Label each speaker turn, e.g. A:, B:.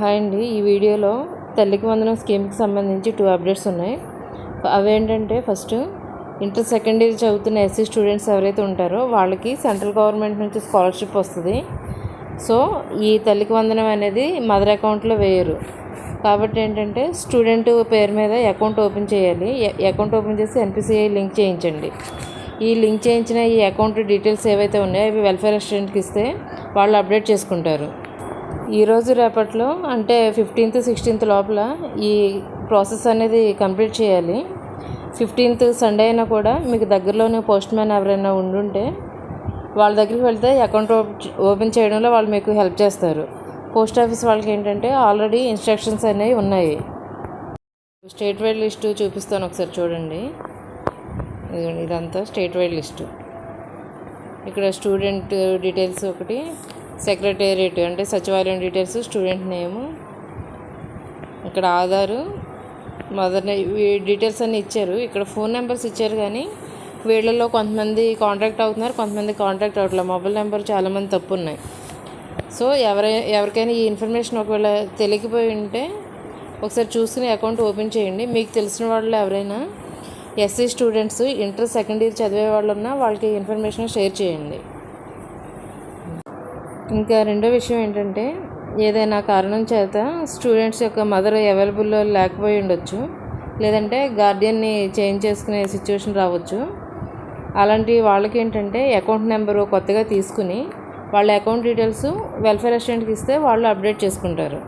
A: Hi అండి. ఈ వీడియోలో తల్లికి వందనం స్కీమ్కి సంబంధించి టూ అప్డేట్స్ ఉన్నాయి. అవేంటంటే ఫస్ట్ ఇంటర్ సెకండ్ ఇయర్ చదువుతున్న ఎస్సీ స్టూడెంట్స్ ఎవరైతే ఉంటారో వాళ్ళకి సెంట్రల్ గవర్నమెంట్ నుంచి స్కాలర్షిప్ వస్తుంది. సో ఈ తల్లికి వందనం అనేది మదర్ అకౌంట్లో వేయరు. కాబట్టి ఏంటంటే స్టూడెంట్ పేరు మీద అకౌంట్ ఓపెన్ చేయాలి. అకౌంట్ ఓపెన్ చేసి ఎన్పిసిఐ లింక్ చేయించండి. ఈ లింక్ చేయించిన ఈ అకౌంట్ డీటెయిల్స్ ఏవైతే ఉన్నాయో అవి వెల్ఫేర్ రెస్టారెంట్కి ఇస్తే వాళ్ళు అప్డేట్ చేసుకుంటారు. ఈరోజు రేపట్లో అంటే ఫిఫ్టీన్త్ సిక్స్టీన్త్ లోపల ఈ ప్రాసెస్ అనేది కంప్లీట్ చేయాలి. ఫిఫ్టీన్త్ సండే అయినా కూడా మీకు దగ్గరలోనే పోస్ట్ మ్యాన్ ఎవరైనా ఉండుంటే వాళ్ళ దగ్గరికి వెళ్తే అకౌంట్ ఓపెన్ చేయడంలో వాళ్ళు మీకు హెల్ప్ చేస్తారు. పోస్ట్ ఆఫీస్ వాళ్ళకి ఏంటంటే ఆల్రెడీ ఇన్స్ట్రక్షన్స్ అనేవి ఉన్నాయి. స్టేట్ వైడ్ లిస్టు చూపిస్తాను ఒకసారి చూడండి. ఇదంతా స్టేట్ వైడ్ లిస్టు. ఇక్కడ స్టూడెంట్ డీటెయిల్స్ ఒకటి. సెక్రటేరియట్ అంటే సచివాలయం డీటెయిల్స్ స్టూడెంట్ నేము ఇక్కడ ఆధారు మదర్ డీటెయిల్స్ అన్నీ ఇచ్చారు. ఇక్కడ ఫోన్ నెంబర్స్ ఇచ్చారు కానీ వీళ్ళల్లో కొంతమంది కాంటాక్ట్ అవుతున్నారు కొంతమంది కాంటాక్ట్ అవ్వట్లేదు. మొబైల్ నెంబర్ చాలామంది తప్పు ఉన్నాయి సో ఎవరై ఎవరికైనా ఈ ఇన్ఫర్మేషన్ ఒకవేళ తెలియకపోయి ఉంటే ఒకసారి చూసుకుని అకౌంట్ ఓపెన్ చేయండి. మీకు తెలిసిన వాళ్ళు ఎవరైనా SC students inter second year చదివే వాళ్ళు ఉన్నా వాళ్ళకి ఇన్ఫర్మేషన్ షేర్ చేయండి. ఇంకా రెండో విషయం ఏంటంటే ఏదైనా కారణం చేత స్టూడెంట్స్ యొక్క మదర్ అవైలబుల్లో లేకపోయి ఉండొచ్చు. లేదంటే గార్డియన్ని చేంజ్ చేసుకునే సిచ్యువేషన్ రావచ్చు. అలాంటి వాళ్ళకి ఏంటంటే అకౌంట్ నెంబరు కొత్తగా తీసుకుని వాళ్ళ అకౌంట్ డీటెయిల్స్ వెల్ఫేర్ అసిస్టెంట్కి ఇస్తే వాళ్ళు అప్డేట్ చేసుకుంటారు.